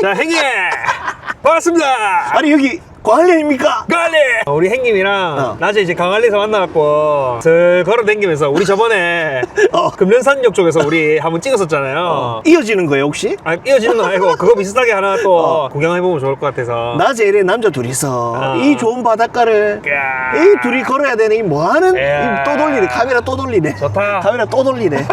자, 행님! 반갑습니다! 아니 여기 광안리입니까? 강할리! 우리 행님이랑 어. 낮에 이제 강할리에서 만나갖고 슬 걸어 댕기면서 우리 저번에 어. 금련산역 쪽에서 우리 한번 찍었었잖아요. 이어지는 거예요 혹시? 아, 이어지는 건 아니고 그거 비슷하게 하나 또 어. 구경해보면 좋을 것 같아서. 낮에 이래 남자 둘이서 어. 이 좋은 바닷가를 이야. 이 둘이 걸어야 되네 이 뭐하는 이야. 이 또 돌리네 카메라 또 돌리네 좋다. 카메라 또 돌리네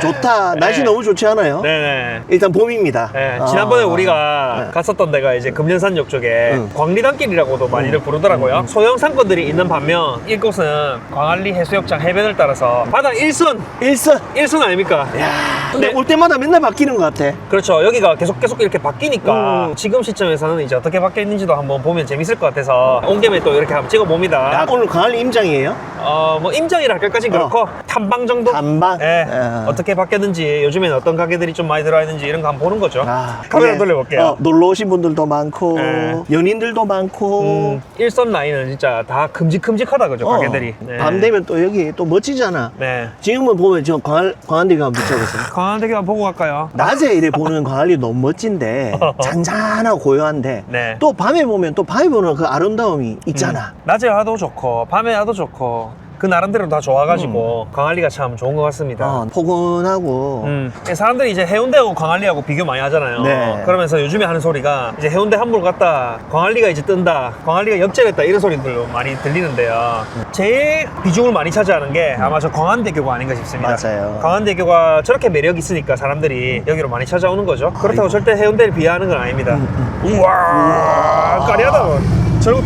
좋다 날씨 네. 너무 좋지 않아요? 네네. 일단 봄입니다 네, 아. 지난번에 우리가 네. 갔었던 데가 이제 금련산역 쪽에 응. 광리단길이라고도 많이들 부르더라고요. 소형 상권들이 있는 반면 이곳은 광안리 해수욕장 해변을 따라서 바다 일선 일선 일선 아닙니까? 야 근데 네. 올 때마다 맨날 바뀌는 것 같아 그렇죠. 여기가 계속 계속 이렇게 바뀌니까 음. 지금 시점에서는 이제 어떻게 바뀌어 있는지도 한번 보면 재밌을 것 같아서 온 김에 또 이렇게 한번 찍어 봅니다. 야, 오늘 강한리 임장이에요? 어, 뭐 임장이라 할까까진 그렇고 탐방 정도? 탐방? 예. 예. 어떻게 바뀌었는지 요즘엔 어떤 가게들이 좀 많이 들어와 있는지 이런 거 한번 보는 거죠. 아, 카메라. 돌려볼게요. 어, 놀러 오신 분들도 많고 네. 연인들도 많고 음, 일선 라인은 진짜 다 큼직큼직하다 그죠 어, 가게들이. 네. 밤 되면 또 여기 또 멋지잖아 네. 지금은 보면 저 광안, 광안리가 한번 비춰보세요 광안대교 한번 보고 갈까요? 낮에 이래 보는 광안리 너무 멋진데 잔잔하고 고요한데 네. 또 밤에 보면 또 밤에 보는 그 아름다움이 있잖아 낮에 와도 좋고 밤에 와도 좋고 그 나름대로 다 좋아가지고 광안리가 참 좋은 것 같습니다. 어, 포근하고 음, 사람들이 이제 해운대하고 광안리하고 비교 많이 하잖아요. 네. 그러면서 요즘에 하는 소리가 이제 해운대 한물 갔다 광안리가 이제 뜬다, 광안리가 역전했다 이런 소리들 많이 들리는데요. 제일 비중을 많이 차지하는 게 아마 저 광안대교가 아닌가 싶습니다. 맞아요. 광안대교가 저렇게 매력 있으니까 사람들이 여기로 많이 찾아오는 거죠. 그렇다고 아이고. 음, 절대 해운대를 비하하는 건 아닙니다. 우와, 까리하다. 저,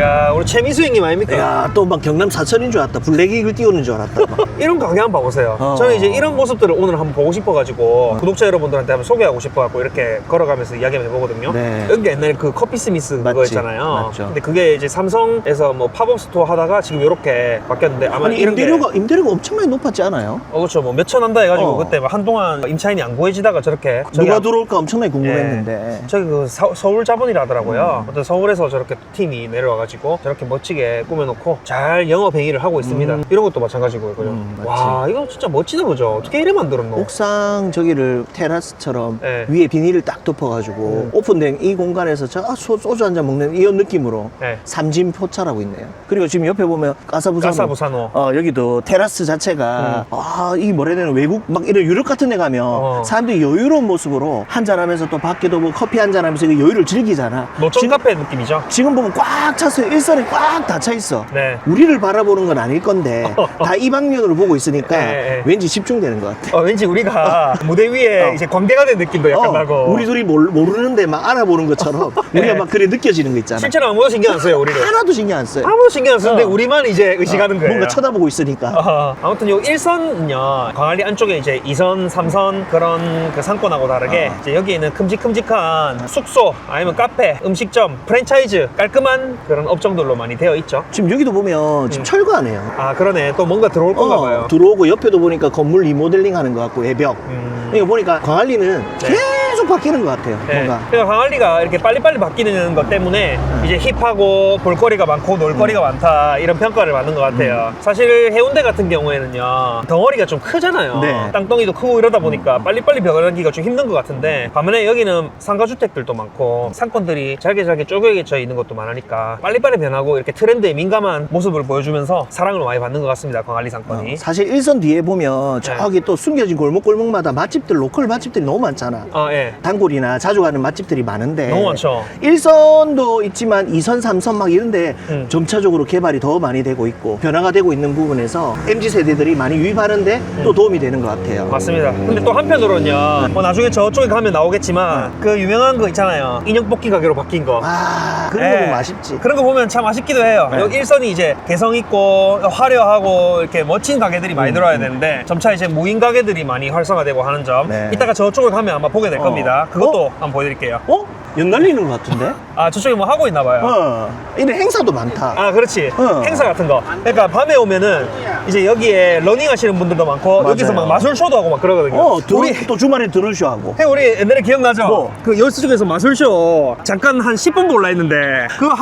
야, 우리 최민수 형님 아닙니까? 야 또 막 경남 사천인 줄 알았다 블랙이글 띄우는 줄 알았다 막. 이런 가게 한번 봐보세요. 어. 저는 이제 이런 모습들을 오늘 한번 보고 싶어가지고 구독자 여러분들한테 한번 소개하고 싶어갖고 이렇게 걸어가면서 이야기 한번 해보거든요. 네. 여기 옛날에 그 커피 스미스 그거 맞지, 있잖아요. 맞죠. 근데 그게 이제 삼성에서 뭐 팝업 스토어 하다가 지금 이렇게 바뀌었는데 아마 아니 이런 게 임대료가 임대료가 엄청나게 높았지 않아요? 어, 그렇죠. 뭐 몇 천 한다 해가지고 어. 그때 막 한동안 임차인이 안 구해지다가 저렇게 저기 누가 앞- 들어올까 엄청나게 궁금했는데 예. 저기 그 서, 서울 자본이라 하더라고요. 음. 어떤 서울에서 저렇게 팀이 내려와 가지고 저렇게 멋지게 꾸며놓고 잘 영업 행위를 하고 있습니다. 음. 이런 것도 마찬가지고 그죠. 음, 맞지. 와 이거 진짜 멋지다 그죠. 어떻게 이래 만들었노? 옥상 저기를 테라스처럼 네. 위에 비닐을 딱 덮어가지고 오픈된 이 공간에서 저 아, 소, 소주 한 잔 먹는 이런 느낌으로 네. 삼진포차라고 있네요. 그리고 지금 옆에 보면 까사부사노. 까사부사노. 어, 여기도 테라스 자체가 아, 이 뭐라 해야 되나 외국 막 이런 유럽 같은 데 가면 어. 사람들이 여유로운 모습으로 한잔 하면서 또 밖에도 뭐 커피 한잔 하면서 그 여유를 즐기잖아. 노천 지금, 카페 느낌이죠. 지금 보면 꽉찼 어요. 일선에 꽉다차 있어. 네. 우리를 바라보는 건 아닐 건데 다 이 방면으로 보고 있으니까 네, 네. 왠지 집중되는 것 같아. 어, 왠지 우리가 무대 위에 어. 이제 광대가 된 느낌도 약간 어, 나고. 우리 둘이 모르, 모르는데 막 알아보는 것처럼 우리가 네. 막 그래 느껴지는 거 있잖아. 실제로 아무도 신경 안 써요 우리를. 하나도 신경 안 써요. 아무도 신경 안 쓰는데 어. 우리만 이제 의식하는 거예요. 뭔가 쳐다보고 있으니까. 어, 아무튼 요 1선은요 광안리 안쪽에 이제 2선, 3선 그런 그 상권하고 다르게 어. 이제 여기에는 큼직큼직한 숙소 아니면 카페, 음식점, 프랜차이즈 깔끔한 그런 업종들로 많이 되어 있죠. 지금 여기도 보면 지금 음. 철거하네요. 아 그러네 또 뭔가 들어올 건가 어, 봐요. 들어오고 옆에도 보니까 건물 리모델링 하는 것 같고 외벽. 음. 그러니까 보니까 광안리는 네. 바뀌는 것 같아요. 네. 뭔가. 그러니까 광안리가 이렇게 빨리빨리 바뀌는 것 때문에 음. 이제 힙하고 볼거리가 많고 놀거리가 많다 이런 평가를 받는 것 같아요. 사실 해운대 같은 경우에는요 덩어리가 좀 크잖아요. 네. 땅덩이도 크고 이러다 보니까 빨리빨리 변하기가 좀 힘든 것 같은데 반면에 여기는 상가주택들도 많고 상권들이 잘게 잘게 쪼개져 있는 것도 많으니까 빨리빨리 변하고 이렇게 트렌드에 민감한 모습을 보여주면서 사랑을 많이 받는 것 같습니다. 광안리 상권이. 어, 사실 일선 뒤에 보면 네. 저기 또 숨겨진 골목 골목마다 맛집들 로컬 맛집들이 너무 많잖아. 아 예. 단골이나 자주 가는 맛집들이 많은데 너무 많죠. 일선도 있지만 이선삼선막 이런데 음. 점차적으로 개발이 더 많이 되고 있고 변화가 되고 있는 부분에서 MZ 세대들이 많이 유입하는데 음. 또 도움이 되는 것 같아요. 맞습니다. 근데 또 한편으로는요, 뭐 나중에 저쪽에 가면 나오겠지만, 그 유명한 거 있잖아요. 인형 뽑기 가게로 바뀐 거. 아 그런 예. 거 보면 아쉽지. 그런 거 보면 참 아쉽기도 해요. 네. 여기 일선이 이제 개성 있고 화려하고 이렇게 멋진 가게들이 많이 음, 들어와야 되는데 점차 이제 무인 가게들이 많이 활성화되고 하는 점. 네. 이따가 저쪽을 가면 아마 보게 될 어. 겁니다. 그것도 어? 한번 보여드릴게요. 어? 연날리는 것 같은데? 아 저쪽에 뭐 하고 있나 봐요. 어. 이런 행사도 많다. 아 그렇지 어. 행사 같은 거 그러니까 밤에 오면은 이제 여기에 러닝 하시는 분들도 많고 맞아요. 여기서 막 마술쇼도 하고 막 그러거든요 어, 드, 우리 또 주말에 드론쇼 하고. 형 우리 옛날에 기억나죠? 뭐? 그 여수 쪽에서 마술쇼 잠깐 한 10분 올라 있는데 그거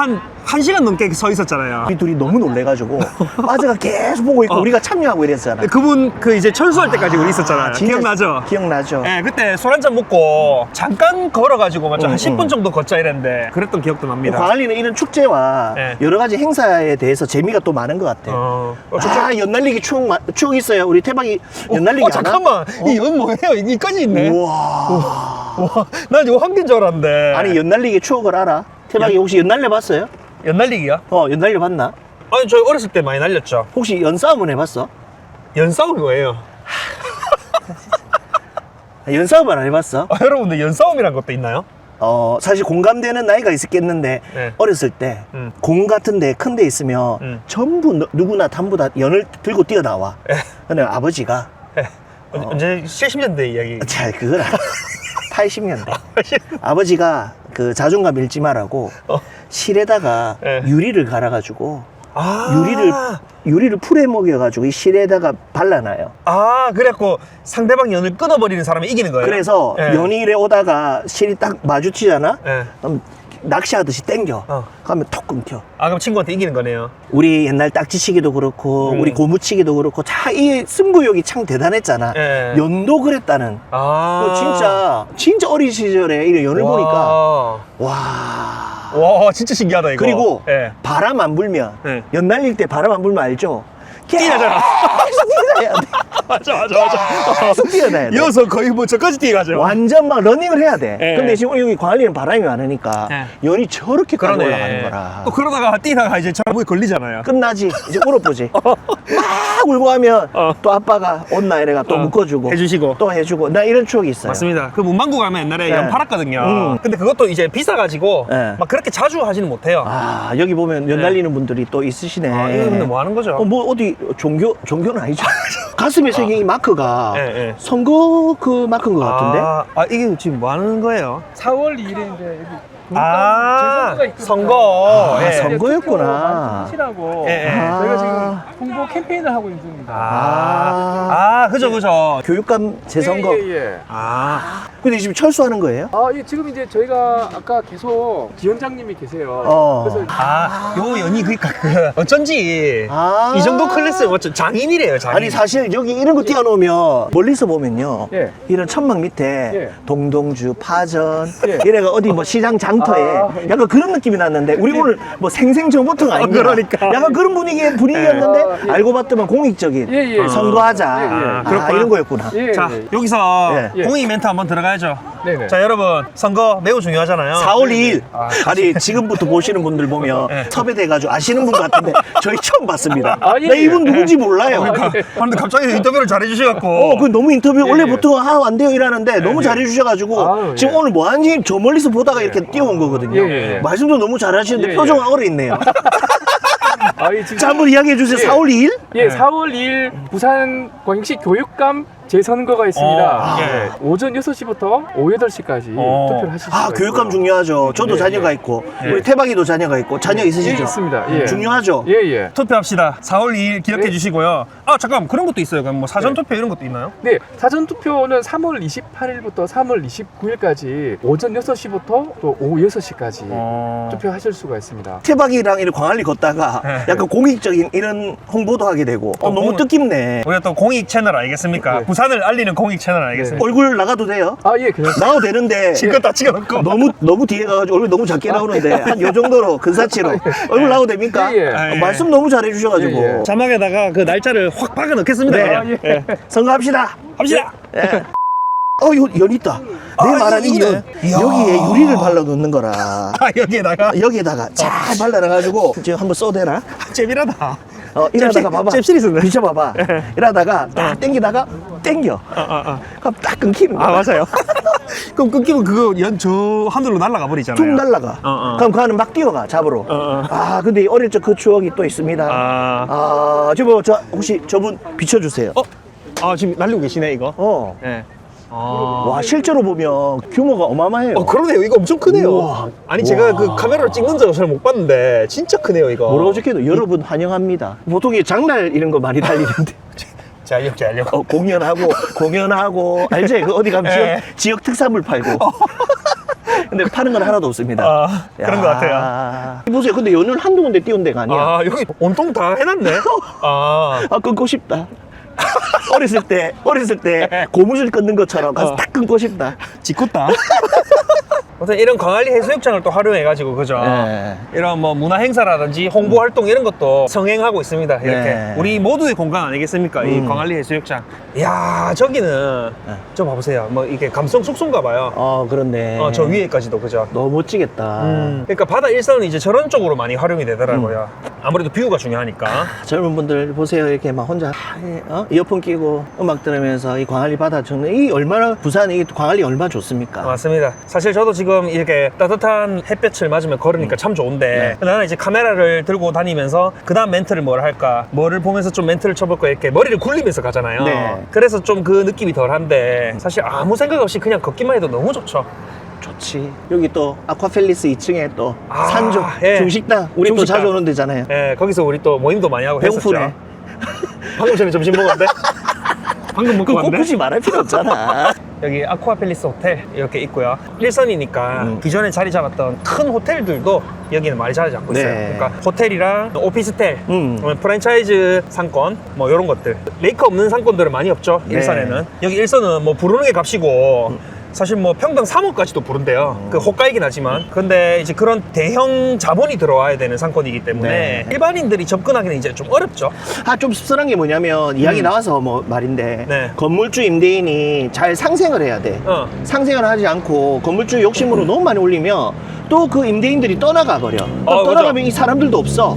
한 1시간 넘게 서 있었잖아요 우리 둘이 너무 놀래가지고 빠져가 계속 보고 있고 어. 우리가 참여하고 이랬잖아. 그분 그 이제 철수할 때까지 우리 있었잖아요 진짜 기억나죠? 기억나죠. 네, 그때 술 한 잔 먹고 잠깐 걸어가지고 맞죠? 응, 한 10분 응. 정도 걷자 이랬는데 그랬던 기억도 납니다 광안리는 이런 축제와 네. 여러 가지 행사에 대해서 재미가 또 많은 것 같아. 어, 어, 아, 연날리기 추억, 마- 추억 있어요. 우리 태박이 연날리기 어, 하나? 잠깐만 이 연 뭐예요? 이까지 있네 우와. 와, 난 이거 한 개인 줄 알았는데 아니, 연날리기 추억을 알아? 태박이 혹시 연날려 봤어요? 연날리기야? 어, 연 날려 봤나? 아니 저희 어렸을 때 많이 날렸죠 혹시 연싸움은 해봤어? 연싸움 뭐예요? 아, 연싸움은 안 해봤어? 아, 여러분들 연싸움이란 것도 있나요? 어, 사실 공감되는 나이가 있었겠는데, 네. 어렸을 때, 음. 공 같은 데, 큰 데 있으면, 음. 전부 너- 누구나 전부 다 연을 들고 뛰어나와. 근데 아버지가, 예. 언- 언제 70년대 이야기 자, 그걸 알아. 80년대. 아버지가 그 자존감 잃지 말라고, 어. 실에다가 네. 유리를 갈아가지고, 아 유리를, 유리를 풀에 먹여가지고 이 실에다가 발라놔요. 아 그래갖고 상대방 연을 끊어버리는 사람이 이기는 거예요? 그래서 예. 연일에 오다가 실이 딱 마주치잖아? 예. 그럼 낚시하듯이 땡겨. 어. 그러면 톡 끊겨. 아 그럼 친구한테 이기는 거네요 우리 옛날 딱지치기도 그렇고 음. 우리 고무치기도 그렇고 다이 승부욕이 참 대단했잖아. 예. 연도 그랬다는. 아그 진짜 진짜 어린 시절에 이런 연을 와. 보니까 와. 와 진짜 신기하다 이거 그리고 예. 바람 안 불면 예. 연 날릴 때 바람 안 불면 알죠? 뛰어나잖아. 뛰어나야 돼. 맞아 맞아 맞아 계속 뛰어나야 돼. 이어서 거의 뭐 저까지 뛰어가죠 완전 막 러닝을 해야 돼. 예. 근데 지금 여기 광안리는 바람이 많으니까 예. 연이 저렇게까지 올라가는 거라. 또 그러다가 뛰다가 이제 잘못에 걸리잖아요 끝나지 이제 울어보지 막 울고 하면 어. 또 아빠가 온나 이래가 또 어, 묶어주고 해주시고. 또 해주고 나 이런 추억이 있어요 맞습니다. 그 문방구 가면 옛날에 네. 연 팔았거든요. 음. 근데 그것도 이제 비싸가지고 네. 막 그렇게 자주 하지는 못해요. 아 여기 보면 연 네. 날리는 분들이 또 있으시네 아, 근데 뭐 하는 거죠? 어, 뭐 어디 종교 종교는 아니죠 가슴에 새긴 이 마크가 예, 예. 선거 그 마크인 것 같은데 아, 아, 이게 지금 뭐 하는 거예요? 4월 2일에 이제 여기 아, 제 선거가 있거든요. 선거. 아, 예. 선거. 선거였구나. 하시라고 예, 예. 저희가 지금 아. 홍보 캠페인을 하고 있는 중입니다. 아, 아, 그죠, 그죠. 교육감 재선거 예, 예, 예. 아, 근데 지금 철수하는 거예요? 아, 예, 지금 이제 저희가 아까 계속 기원장님이 계세요. 어. 그래서 아, 요 연이 그니까 그, 어쩐지. 아. 이 정도 클래스, 어쩌, 장인이래요, 장인. 아니 사실 여기 이런 거 띄워놓으면 멀리서 보면요 예. 이런 천막 밑에 예. 동동주 파전 예. 이래가 어디 뭐 시장 장터에 아, 예. 약간 그런 느낌이 났는데 우리 오늘 뭐 생생정보통 아닙니다 그러니까. 약간 그런 분위기의 분위기였는데 아, 예. 알고 봤더만 공익적인 예, 예. 선거하자 예, 예. 아, 그렇구나. 이런 거였구나 예, 자, 예. 여기서 예. 공익 멘트 한번 들어가 야죠. 네네. 자, 여러분, 선거 매우 중요하잖아요. 4월 2일 아, 아니 지금부터 보시는 분들 보면 예. 섭외돼가지고 아시는 분 같은데 저희 처음 봤습니다 아, 예, 나 이분 예. 누군지 몰라요 그러니까. 근데 갑자기 인터뷰를 잘해주셔갖고. 어, 그 너무 인터뷰 원래 예. 보통 아, 안 돼요 이러는데 너무 잘해주셔가지고 아유, 지금 예. 오늘 뭐 하는지 저 멀리서 보다가 이렇게 뛰어온 거거든요. 예, 예, 예. 말씀도 너무 잘하시는데 예, 예. 얼어 있네요. 아, 예, 지금 자, 한번 이야기해 주세요. 예. 4월 2일? 예, 4월 2일 부산 광역시 교육감 재선거가 있습니다. 어, 예. 예, 오전 6시부터 오후 8시까지 어. 투표를 하실 수가 아, 있어요. 교육감 중요하죠. 저도 예, 자녀가 예. 있고 예. 우리 태박이도 자녀가 있고 자녀 예, 있으시죠? 있습니다. 예. 중요하죠. 예, 예. 투표합시다. 4월 2일 기억해 네. 주시고요. 아, 잠깐 그런 것도 있어요. 그럼 뭐 사전 네. 투표 이런 것도 있나요? 네, 사전 투표는 3월 28일부터 3월 29일까지 오전 6시부터 또 오후 6시까지 어. 투표하실 수가 있습니다. 태박이랑 이렇게 광안리 걷다가 예. 약간 공익적인 이런 홍보도 하게 되고 어, 어, 너무 공은- 뜻깊네. 우리가 또 공익 채널 알겠습니까? 네. 부산 을 알리는 공익 채널 알겠습니까? 얼굴 나가도 돼요? 아, 예, 그냥 나가도 되는데 지금 다 찍어놓고. 너무 너무 뒤에 가가지고 얼굴 너무 작게 나오는데 한 요 정도로 근사치로 얼굴 나오도 됩니까? 예, 예. 아, 어, 예. 말씀 너무 잘해주셔가지고 예, 예. 자막에다가 그 날짜를 확 박아 넣겠습니다. 네. 그냥. 아, 예. 예. 선거합시다. 합시다. 예. 어, 요, 연 있다. 내 아, 말하는 이 이거네. 연. 이야. 여기에 유리를 발라 놓는 거라. 아, 여기에다가 여기에다가 잘 발라놔가지고 지금 한번 쏘대나? 잼이라다. 어, 이러다가 잼- 봐봐. 잼실이 있었네. 비춰봐봐. 이러다가 딱 땡기다가 땡겨. 아, 아, 아. 그럼 딱 끊기는 거야. 아, 맞아요. 그럼 끊기면 그거 연 저 하늘로 날아가 버리잖아요. 툭 날라가. 어, 어. 그럼 그 안은 막 뛰어가, 잡으러. 어. 아, 근데 이 어릴 적 그 추억이 또 있습니다. 아. 아, 저뭐 저 혹시 저분 비춰주세요. 어? 아, 지금 날리고 계시네, 이거. 어. 예. 아. 와 실제로 보면 규모가 어마어마해요. 어 그러네요. 이거 엄청 크네요. 우와. 아니 제가 우와. 그 카메라로 찍는 적을 잘 못 봤는데 진짜 크네요 이거. 뭐라고 적혀도 여러분 환영합니다. 보통 이 장날 이런 거 많이 달리는데 제 알력 제 알력. 어, 공연하고 공연하고 알지? 그 어디 가면 지역, 예. 지역 특산물 팔고. 근데 파는 건 하나도 없습니다. 아 그런 것 같아요. 야. 보세요. 근데 연을 한두 군데 띄운 데가 아니야. 아 여기 온통 다 해놨네. 아 아 끊고 싶다. 어렸을 때 어렸을 때 고무줄 끊는 것처럼 가서 어. 딱 끊고 싶다. 짓궂다. 아무튼 이런 광안리 해수욕장을 또 활용해가지고 그죠. 네. 이런 뭐 문화 행사라든지 홍보 활동 이런 것도 성행하고 있습니다. 이렇게 네. 우리 모두의 공간 아니겠습니까? 이 음. 광안리 해수욕장. 이야 저기는 네. 저 봐보세요. 뭐 이게 감성 숙소인가 봐요. 어 그렇네. 어, 저 위에까지도 그죠. 너무 멋지겠다. 음, 그러니까 바다 일선은 이제 저런 쪽으로 많이 활용이 되더라고요. 음. 아무래도 뷰가 중요하니까. 젊은 분들 보세요 이렇게 막 혼자 어? 이어폰 끼고 음악 들으면서 이 광안리 바다 정리 이 얼마나 부산 이 광안리 얼마 나 좋습니까? 맞습니다. 사실 저도 지금 이렇게 따뜻한 햇볕을 맞으면 걸으니까 참 좋은데 나는 이제 카메라를 들고 다니면서 그 다음 멘트를 뭘 할까 뭐를 보면서 좀 멘트를 쳐볼까 이렇게 머리를 굴리면서 가잖아요. 네. 그래서 좀 그 느낌이 덜한데 사실 아무 생각 없이 그냥 걷기만 해도 너무 좋죠. 좋지. 여기 또 아쿠아펠리스 2층에 또 아, 산조 예. 중식당 우리 또 중식당. 자주 오는 데잖아요. 예, 거기서 우리 또 모임도 많이 하고 배고프네. 했었죠. 방금 전에 점심 먹었는데? 방금 먹고 꼭 왔는데? 굳이 말할 필요 없잖아. 여기 아쿠아팰리스 호텔 이렇게 있고요. 일선이니까 음. 기존에 자리 잡았던 큰 호텔들도 여기는 많이 자리 잡고 있어요. 네. 그러니까 호텔이랑 오피스텔, 음. 어, 프랜차이즈 상권 뭐 이런 것들. 레이크 없는 상권들은 많이 없죠. 네. 일선에는 여기 일선은 뭐 부르는 게 값이고. 사실 뭐 평당 3억까지도 부른대요. 그 호가이긴 하지만. 근데 이제 그런 대형 자본이 들어와야 되는 상권이기 때문에 네. 일반인들이 접근하기는 이제 좀 어렵죠. 아, 좀 씁쓸한 게 뭐냐면, 이야기 음. 나와서 뭐 말인데, 네. 건물주 임대인이 잘 상생을 해야 돼. 어. 상생을 하지 않고, 건물주 욕심으로 너무 많이 올리면, 또 그 임대인들이 떠나가 버려. 또 어, 떠나가면 그죠. 이 사람들도 없어.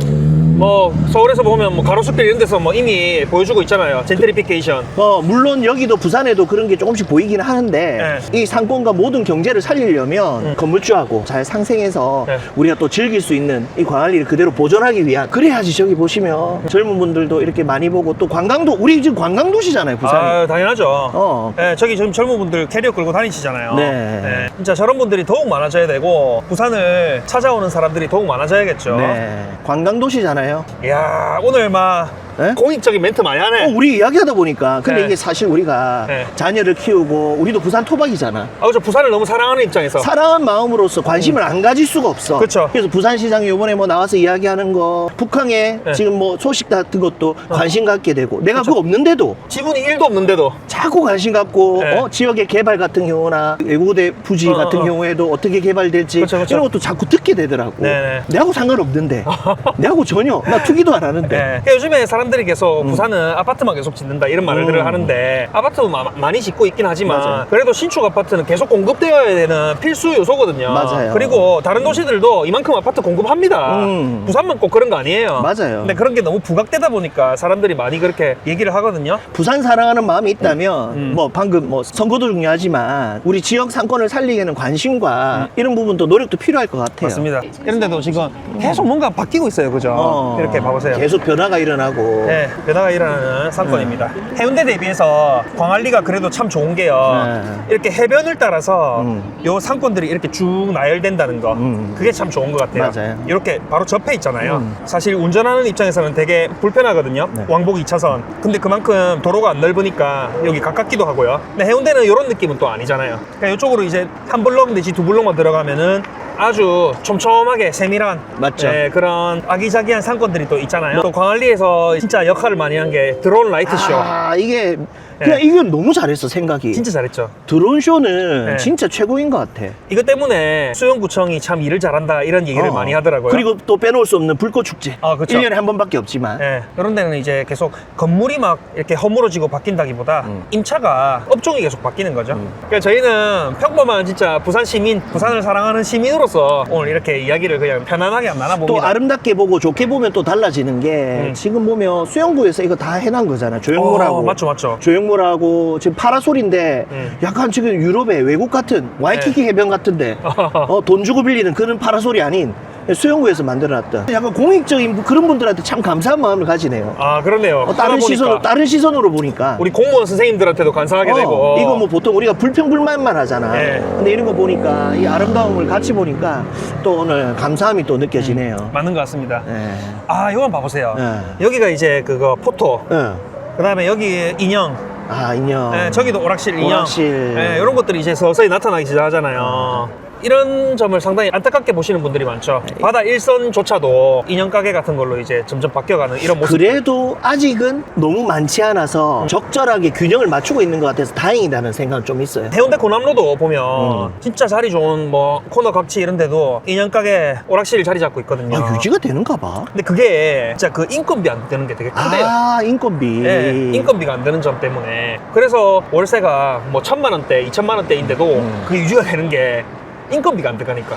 뭐 서울에서 보면 뭐 가로수길 이런 데서 뭐 이미 보여주고 있잖아요. 젠트리피케이션. 어, 물론 여기도 부산에도 그런 게 조금씩 보이긴 하는데, 네. 이 상권과 모든 경제를 살리려면 음. 건물주하고 잘 상생해서 네. 우리가 또 즐길 수 있는 이 광안리를 그대로 보존하기 위한, 그래야지 저기 보시면 젊은 분들도 이렇게 많이 보고 또 관광도, 우리 지금 관광도시잖아요, 부산이. 아, 당연하죠. 어. 예, 저기 지금 젊은 분들 캐리어 끌고 다니시잖아요. 네. 예, 진짜 저런 분들이 더욱 많아져야 되고 부산을 찾아오는 사람들이 더욱 많아져야겠죠. 네. 관광도시잖아요. 이야, 오늘 막 네? 공익적인 멘트 많이 하네. 어, 우리 이야기하다 보니까 근데 네. 이게 사실 우리가 네. 자녀를 키우고 우리도 부산 토박이잖아. 아, 저 부산을 너무 사랑하는 입장에서. 사랑한 마음으로서 관심을 안 가질 수가 없어. 음. 그쵸. 래서 부산시장이 이번에 뭐 나와서 이야기하는 거, 북항에 네. 지금 뭐 소식 같은 것도 관심 갖게 되고, 내가 그쵸. 그거 없는데도 지분이 1도 없는데도. 자꾸 관심 갖고, 네. 어, 지역의 개발 같은 경우나 외국대 부지 어, 같은 어, 어. 경우에도 어떻게 개발될지 그쵸, 그쵸. 이런 것도 자꾸 듣게 되더라고. 네 네. 내하고 상관없는데, 내하고 전혀 나 투기도 안 하는데. 네. 그러니까 요즘에 사람 들이 계속 부산은 아파트만 계속 짓는다 이런 말을 음. 들어 하는데 아파트 마, 많이 짓고 있긴 하지만 맞아요. 그래도 신축 아파트는 계속 공급되어야 되는 필수 요소거든요. 맞아요. 그리고 다른 도시들도 이만큼 아파트 공급합니다. 음. 부산만 꼭 그런 거 아니에요. 맞아요. 근데 그런 게 너무 부각되다 보니까 사람들이 많이 그렇게 얘기를 하거든요. 부산 사랑하는 마음이 있다면 음. 뭐 방금 뭐 선거도 중요하지만 우리 지역 상권을 살리기에는 관심과 이런 부분도 노력도 필요할 것 같아요. 음. 맞습니다. 그런데도 지금 계속 뭔가 바뀌고 있어요. 그죠? 어, 이렇게 봐보세요. 계속 변화가 일어나고 네, 변화가 일어나는 상권입니다. 해운대 대비해서 광안리가 그래도 참 좋은 게요. 네. 이렇게 해변을 따라서 음. 요 상권들이 이렇게 쭉 나열된다는 거. 음. 그게 참 좋은 것 같아요. 맞아요. 이렇게 바로 접해 있잖아요. 음. 사실 운전하는 입장에서는 되게 불편하거든요. 네. 왕복 2차선. 근데 그만큼 도로가 안 넓으니까 여기 가깝기도 하고요. 근데 해운대는 이런 느낌은 또 아니잖아요. 그러니까 이쪽으로 이제 한 블록 내지 두 블록만 들어가면은 아주 촘촘하게 세밀한 맞죠. 네, 그런 아기자기한 상권들이 또 있잖아요. 또 광안리에서 진짜 역할을 많이 한 게 드론 라이트 쇼. 아 이게 그냥 네. 이건 너무 잘했어 생각이 진짜 잘했죠. 드론 쇼는 네. 진짜 최고인 것 같아. 이것 때문에 수영구청이 참 일을 잘한다 이런 얘기를 어. 많이 하더라고요. 그리고 또 빼놓을 수 없는 불꽃 축제. 아, 그쵸. 1년에 한 번밖에 없지만. 네, 이런 데는 이제 계속 건물이 막 이렇게 허물어지고 바뀐다기보다 음. 임차가 업종이 계속 바뀌는 거죠. 그러니까 저희는 평범한 진짜 부산 시민, 부산을 사랑하는 시민으로 서 오늘 이렇게 이야기를 그냥 편안하게 나눠봅니다. 또 아름답게 보고 좋게 보면 또 달라지는 게 음. 지금 보면 수영구에서 이거 다 해놓은 거잖아. 조형물하고. 어, 맞죠, 맞죠. 조형물하고 지금 파라솔인데 음. 약간 지금 유럽의 외국 같은 와이키키 해변 같은데 어, 돈 주고 빌리는 그런 파라솔이 아닌 수영구에서 만들어놨던 약간 공익적인 그런 분들한테 참 감사한 마음을 가지네요. 아 그렇네요. 어, 다른 시선 다른 시선으로 보니까 우리 공무원 선생님들한테도 간사하게 어, 되고 이거 뭐 보통 우리가 불평불만만 하잖아. 네. 근데 이런 거 보니까 이 아름다움을 같이 보니까 또 오늘 감사함이 또 느껴지네요. 맞는 것 같습니다. 네. 아 이건 봐보세요. 네. 여기가 이제 그거 포토. 응. 그다음에 여기 인형. 아 인형. 네, 저기도 오락실 인형. 오락실. 네, 이런 것들이 이제 서서히 나타나기 시작하잖아요. 이런 점을 상당히 안타깝게 보시는 분들이 많죠. 네. 바다 일선조차도 인형 가게 같은 걸로 이제 점점 바뀌어가는 이런 모습. 그래도 아직은 너무 많지 않아서 적절하게 균형을 맞추고 있는 것 같아서 다행이다는 생각은 좀 있어요. 해운대 고남로도 보면 음. 진짜 자리 좋은 뭐 코너 각지 이런 데도 인형 가게 오락실 자리 잡고 있거든요. 아, 유지가 되는가 봐. 근데 그게 진짜 그 인건비 안 되는 게 되게 큰데요. 아 인건비. 예, 인건비가 안 되는 점 때문에 그래서 월세가 뭐 천만 원대, 이천만 원대인데도 음. 그게 유지가 되는 게 인건비가 안 들어가니까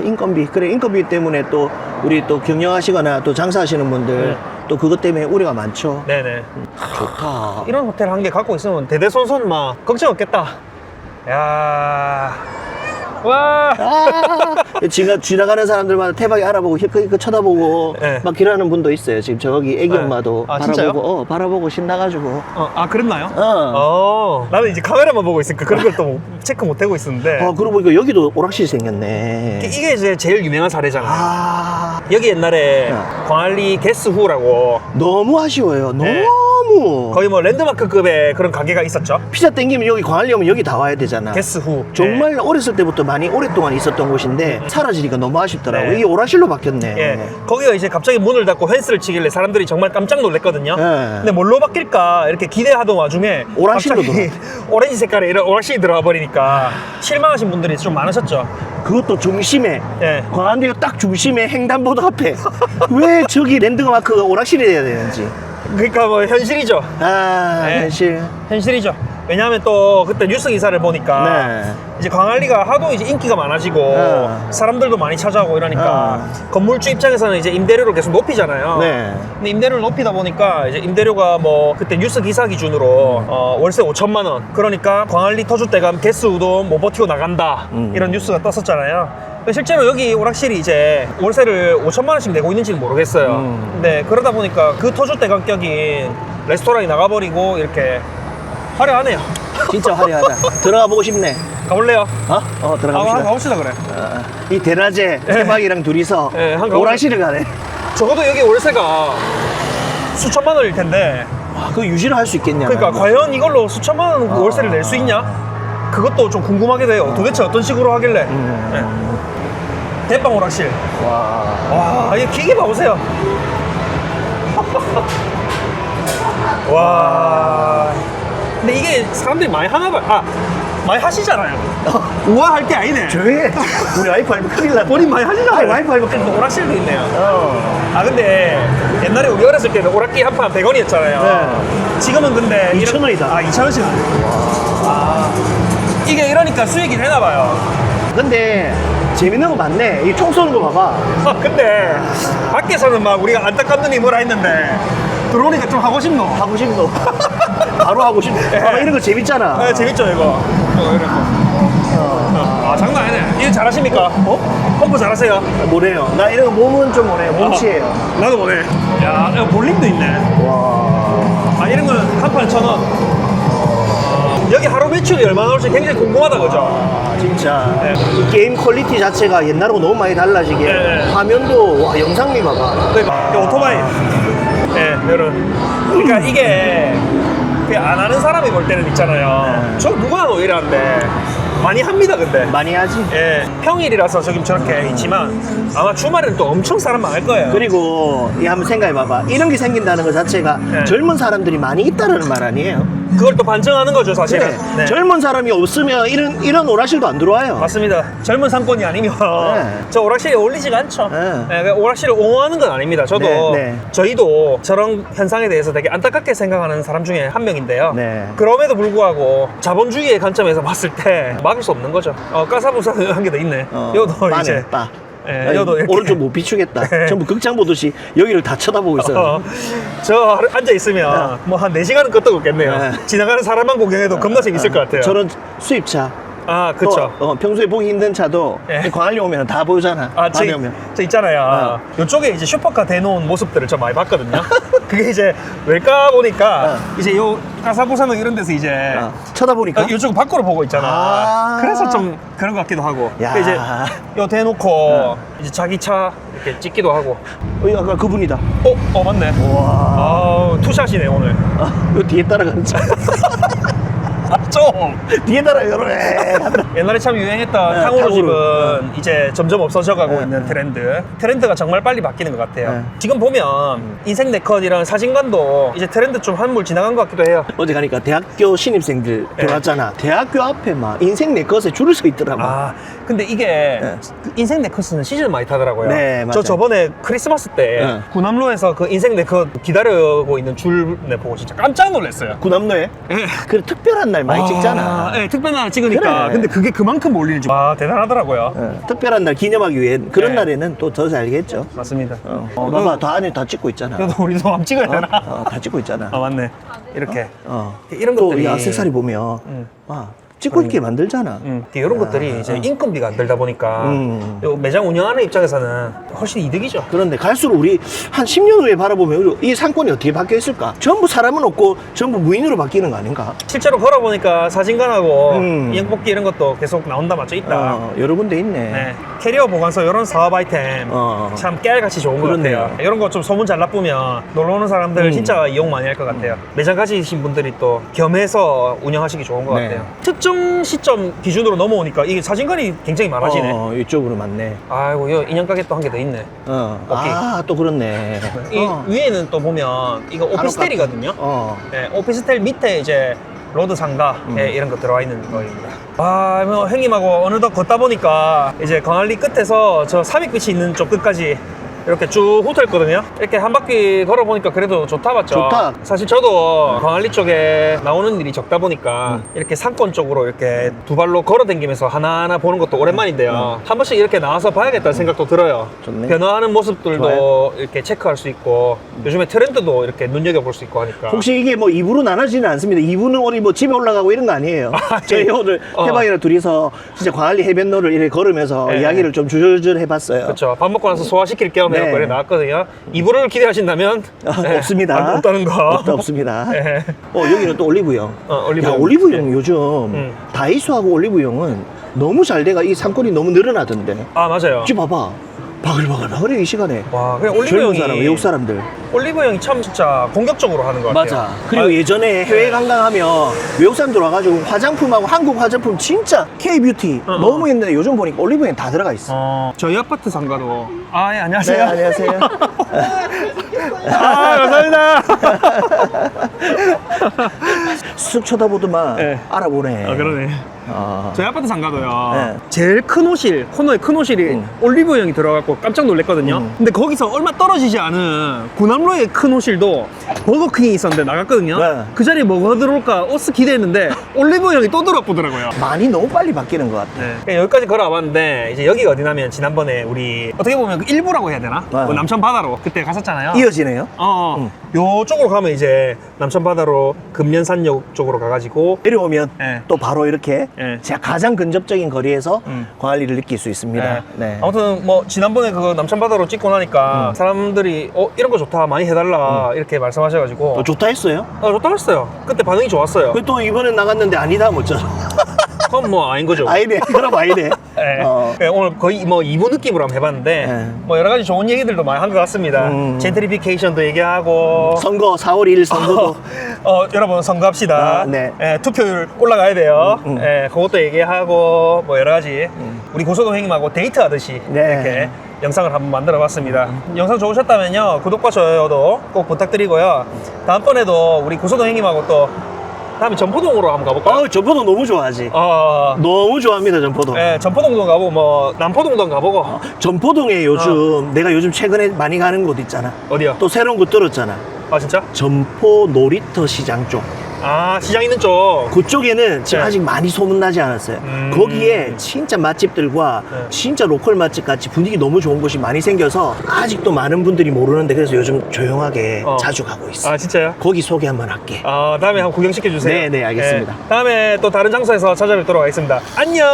인건비 그래 인건비 때문에 또 우리 또 경영하시거나 또 장사하시는 분들 네. 또 그것 때문에 우려가 많죠. 네네 좋다. 이런 호텔 한 개 갖고 있으면 대대손손 막 걱정 없겠다 야 와. 아, 지가 지나가는 사람들마다 태박이 알아보고 그, 그 쳐다보고 네. 막 기라는 분도 있어요. 지금 저기 애기 네. 엄마도 아, 진짜요? 바라보고 어, 바라보고 신나가지고. 어, 아 그랬나요? 어. 어. 나는 이제 카메라만 보고 있으니까 그런 걸 또 체크 못 하고 있었는데 어, 그러고 보니까 여기도 오락실 생겼네. 이게 이제 제일 유명한 사례잖아요. 아, 여기 옛날에 네. 광안리 게스후라고 너무 아쉬워요. 네. 너무. 거의 뭐 랜드마크급의 그런 가게가 있었죠. 피자 땡기면 여기 광안리 오면 여기 다 와야 되잖아. 게스후. 정말 어렸을 때부터 많이 오랫동안 있었던 곳인데 사라지니까 너무 아쉽더라고요. 네. 이게 오락실로 바뀌었네. 예. 예. 거기가 이제 갑자기 문을 닫고 펜스를 치길래 사람들이 정말 깜짝 놀랐거든요. 예. 근데 뭘로 바뀔까 이렇게 기대하던 와중에 오락실로 갑자기 오렌지 색깔의 이런 오락실이 들어와 버리니까 실망하신 분들이 좀 많으셨죠. 그것도 중심에 예. 광안대교 딱 중심에 횡단보도 앞에 왜 저기 랜드마크가 오락실이 돼야 되는지 그러니까 뭐 현실이죠. 아 네. 현실 현실이죠. 왜냐하면 또 그때 뉴스 기사를 보니까 네. 이제 광안리가 하도 이제 인기가 많아지고 네. 사람들도 많이 찾아오고 이러니까 건물주 입장에서는 이제 임대료를 계속 높이잖아요. 네. 근데 임대료를 높이다 보니까 이제 임대료가 뭐 그때 뉴스 기사 기준으로 어, 월세 5천만 원. 그러니까 광안리 터줏대감 개수도 못 버티고 나간다. 음. 이런 뉴스가 떴었잖아요. 실제로 여기 오락실이 이제 월세를 5천만 원씩 내고 있는지는 모르겠어요. 음. 근데 그러다 보니까 그 터줏대감 격인 레스토랑이 나가버리고 이렇게 화려하네요. 진짜 화려하다 들어가 보고 싶네 가볼래요? 어? 어 들어가 아, 봅시다 가봅시다 그래. 어, 이 대낮에 태박이랑 둘이서 네, 한번 가보자. 오락실을 가네 적어도 여기 월세가 수천만 원일 텐데 와, 그거 유지를 할 수 있겠냐 그러니까. 과연 이걸로 수천만 원 아. 월세를 낼 수 있냐? 그것도 좀 궁금하게 돼요. 도대체 어떤 식으로 하길래? 음. 네. 대빵 오락실. 와 와, 이 기계 봐보세요. 와. 근데 이게 사람들이 많이 하나 봐요. 아, 많이 하시잖아요. 우아할 게 아니네. 조용히 해 우리 와이프 알면 큰일 난다 본인 많이 하시잖아요. 아니, 와이프 알면 큰일 또 오락실도 있네요. 어. 아 근데 옛날에 우리 어렸을 때는 오락기 한 판 100원이었잖아요. 네. 지금은 근데 2,000 원 이다. 아 2,000원씩. 아 이게 이러니까 수익이 되나 봐요. 근데 재밌는 거 많네 이 총 쏘는 거 봐봐 아 근데 밖에서는 막 우리가 안타깝는 눈이 뭐라 했는데 들어오니까 좀 하고 싶노. 하고 거 바로 하고 거 봐봐 이런 거 재밌잖아 아 재밌죠 이거. 어, 이런 거. 아 장난 아니네. 일 잘하십니까? 어? 펌프 잘하세요? 뭐래요 나 이런 거 몸은 좀 뭐래 몸치예요 아, 나도 뭐네. 야 이거 볼링도 있네. 와 아 이런 거는 한 판에 천 원. 어, 여기 하루 매출이 얼마나 올지 굉장히 궁금하다 그죠? 아, 진짜 네. 이 게임 퀄리티 자체가 옛날하고 너무 많이 달라지게 네. 화면도 와 영상미 봐봐 이 오토바이. 예, 이런. 그러니까 이게 그안 하는 사람이 볼 때는 있잖아요. 네. 저 누가 하노 이러는데 많이 합니다 근데. 많이 하지 예, 평일이라서 저기 저렇게 있지만 아마 주말에는 또 엄청 사람 많을 거예요. 그리고 이 한번 생각해 봐봐 이런 게 생긴다는 것 자체가 네. 젊은 사람들이 많이 있다는 말 아니에요 그걸 또 반증하는 거죠 사실은. 그래 네. 젊은 사람이 없으면 이런 이런 오락실도 안 들어와요 맞습니다. 젊은 상권이 아니면 네. 저 오락실에 어울리지가 않죠. 네. 네, 그 오락실을 옹호하는 건 아닙니다. 저도 네, 네. 저희도 저런 현상에 대해서 되게 안타깝게 생각하는 사람 중에 한 명인데요. 네. 그럼에도 불구하고 자본주의의 관점에서 봤을 때 막을 수 없는 거죠. 어, 까사부사는 한개더 있네. 어, 이것도 빠네, 이제 빠. 예, 아니, 이렇게. 오른쪽 못 비추겠다 네. 전부 극장 보듯이 여기를 다 쳐다보고 있어요 어, 저 앉아 있으면 뭐 한 4시간은 끄떡 없겠네요. 네. 지나가는 사람만 구경해도 겁나 재밌을 것 같아요. 저는 수입차 아, 그쵸. 또, 어, 평소에 보기 힘든 차도 예. 광안리 오면 다 보잖아. 아, 저, 밤에 오면. 저 있잖아요. 이쪽에 이제 슈퍼카 대놓은 모습들을 좀 많이 봤거든요. 그게 이제 왜까 보니까 이제 요 가사부사는 이런 데서 이제 어, 쳐다보니까. 어, 이쪽 밖으로 보고 있잖아. 아. 그래서 좀 그런 것 같기도 하고. 야. 그 이제 요 대놓고 이제 자기 차 이렇게 찍기도 하고. 어, 아까 그분이다. 어, 어 맞네. 와. 아, 투샷이네 오늘. 아, 요 뒤에 따라가는 차. 아, 좀. 뒤에 따라 요래. 옛날에 참 유행했던 네, 탕후루 집은 탕후루. 이제 점점 없어져가고 네, 있는 네. 트렌드. 트렌드가 정말 빨리 바뀌는 것 같아요. 네. 지금 보면 인생 네컷이랑 사진관도 이제 트렌드 좀 한물 지나간 것 같기도 해요. 어제 가니까 대학교 신입생들 네. 들어왔잖아. 대학교 앞에 막 인생 내 것에 줄을 서 있더라고. 아, 근데 이게 네. 그 인생 네컷은 시즌 많이 타더라고요. 네, 맞아요. 저 저번에 크리스마스 때 네. 구남로에서 그 인생 네컷 기다리고 있는 줄 내 보고 진짜 깜짝 놀랐어요. 구남로에 예. 그 특별한 날 많이 아, 찍잖아. 예, 특별한 날 찍으니까. 그래. 근데 그게 그만큼 몰리는지. 와, 대단하더라고요. 어, 특별한 날 기념하기 위해 그런 네. 날에는 또 더 잘겠죠. 맞습니다. 어, 어, 봐봐, 더 안에 다 찍고 있잖아. 그래도 우리도 한번 찍어야 되나? 어, 다 찍고 있잖아. 아, 맞네. 이렇게. 어. 이런 또 것들이 이 액세서리 보면 음. 아, 찍고 있게 만들잖아. 음, 이런 것들이 아, 이제 어. 인건비가 안 들다 보니까 음. 요 매장 운영하는 입장에서는 훨씬 이득이죠. 그런데 갈수록 우리 한 10년 후에 바라보면 이 상권이 어떻게 바뀌어 있을까? 전부 사람은 없고 전부 무인으로 바뀌는 거 아닌가? 실제로 걸어보니까 사진관하고 음. 인형뽑기 이런 것도 계속 나온다 맞죠? 있다. 어, 여러 군데 있네. 네. 캐리어 보관소 이런 사업 아이템 어. 참 깨알같이 좋은 것 그렇네요. 같아요. 이런 거 좀 소문 잘 나쁘면 놀러 오는 사람들 음. 진짜 이용 많이 할 것 같아요. 매장 가지신 분들이 또 겸해서 운영하시기 좋은 것 네. 같아요. 특정 시점 기준으로 넘어오니까 이게 사진관이 굉장히 많아지네. 어, 이쪽으로 맞네. 아이고, 이 인형 가게 또 한 개 더 있네. 어. 오케이. 아, 또 그렇네. 이 어. 위에는 또 보면 이거 오피스텔이거든요. 어. 네, 오피스텔 밑에 이제 로드 상가 음. 예, 이런 거 들어와 있는 거입니다. 아, 뭐 형님하고 어느덧 걷다 보니까 이제 광안리 끝에서 저 삼익빛이 있는 쪽 끝까지 이렇게 쭉 훑었거든요. 이렇게 한 바퀴 걸어보니까 그래도 좋다 맞죠? 좋다. 사실 저도 광안리 쪽에 나오는 일이 적다 보니까 음. 이렇게 상권 쪽으로 이렇게 두 발로 걸어 다니면서 하나하나 보는 것도 오랜만인데요. 한 번씩 이렇게 나와서 봐야겠다는 생각도 들어요. 음. 좋네. 변화하는 모습들도 좋아요. 이렇게 체크할 수 있고 요즘에 트렌드도 이렇게 눈여겨볼 수 있고 하니까 혹시 이게 뭐 2부로 나눠지는 않습니다. 2부는 우리 뭐 집에 올라가고 이런 거 아니에요. 저희 예. 오늘 어. 해방이랑 둘이서 진짜 광안리 해변로를 이렇게 걸으면서 예. 이야기를 좀 줄줄 해봤어요. 그렇죠. 밥 먹고 나서 소화시킬 겸 네. 해갖고 이렇게 나왔거든요. 이부를 기대하신다면 아, 네, 없습니다. 안- 없다는 거. 없다, 없습니다. 네. 어, 여기는 또 올리브영. 어, 올리브영. 야, 올리브영 요즘 음. 다이소하고 올리브영은 너무 잘 돼가 이 상권이 너무 늘어나던데. 아 맞아요. 지 봐봐. 바글바글바글해 이 시간에. 와 그냥 젊은 올리브영이 사람, 외국 사람들. 올리브영이 참 진짜 공격적으로 하는 것 같아요. 그리고 아, 예전에 해외 관광하면 외국 사람들 와가지고 화장품하고 한국 화장품 진짜 K-뷰티 어, 어. 너무 했는데 요즘 보니까 올리브영 다 들어가 있어. 어, 저희 아파트 상가도 아 예, 네, 안녕하세요. 안녕하세요. 아 감사합니다. 쑥 쳐다보더만 네. 알아보네. 아 그러네. 아. 저희 아파트 상가도요. 네. 제일 큰 호실, 코너에 큰 호실이 음. 올리브영이 들어가고 깜짝 놀랐거든요. 음. 근데 거기서 얼마 떨어지지 않은 구남로의 큰 호실도 버거킹이 있었는데 나갔거든요. 네. 그 자리에 뭐가 들어올까 오스 기대했는데 올리브영이 또 들어보더라고요. 많이 너무 빨리 바뀌는 것 같아. 네. 여기까지 걸어와봤는데 이제 여기가 어디냐면 지난번에 우리 어떻게 보면 그 일부라고 해야 되나? 네. 그 남천 바다로 그때 갔었잖아요. 이어지네요. 어, 어. 음. 요쪽으로 가면 이제 남천 바다로 금년산역 쪽으로 가가지고 내려오면 네. 또 바로 이렇게 네. 제가 가장 근접적인 거리에서 음. 광안리를 느낄 수 있습니다. 네. 네. 아무튼 뭐 지난번에 그 남천바다로 찍고 나니까 사람들이 어 이런 거 좋다 많이 해달라 이렇게 말씀하셔가지고 어, 좋다 했어요. 어 좋다 했어요 그때 반응이 좋았어요 그또 이번에 나갔는데 아니다 못잖아. 그건 뭐 아닌 거죠 아니네. 그럼 아니네. 네. 어. 네, 오늘 거의 뭐 2부 느낌으로 한번 해봤는데 네. 뭐 여러 가지 좋은 얘기들도 많이 한 것 같습니다 음. 젠트리피케이션도 얘기하고 선거 4월 1일 선거도 어, 여러분 선거합시다. 아, 네. 예, 투표율 올라가야 돼요. 음, 음. 예, 그것도 얘기하고 뭐 여러 가지 우리 고소동 형님하고 데이트하듯이 네. 음. 이렇게 영상을 한번 만들어봤습니다. 영상 좋으셨다면요 구독과 좋아요도 꼭 부탁드리고요. 다음번에도 우리 고소동 형님하고 또 다음에 전포동으로 한번 가볼까요? 어, 전포동 너무 좋아하지. 어, 너무 좋아합니다, 전포동. 예, 전포동도 가보고 뭐 남포동도 가보고 전포동에 요즘 어. 내가 요즘 최근에 많이 가는 곳 있잖아. 어디요? 또 새로운 곳 뚫었잖아. 아 진짜? 전포 놀이터 시장 쪽. 아 시장 있는 쪽. 그쪽에는 지금 네. 아직 많이 소문나지 않았어요. 음. 거기에 진짜 맛집들과 네. 진짜 로컬 맛집 같이 분위기 너무 좋은 곳이 많이 생겨서 아직도 많은 분들이 모르는데 그래서 요즘 조용하게 어. 자주 가고 있어요. 아 진짜요? 거기 소개 한번 할게. 아 다음에 한번 구경시켜 주세요. 네, 네, 알겠습니다. 다음에 또 다른 장소에서 찾아뵙도록 하겠습니다. 안녕.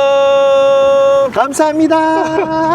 감사합니다.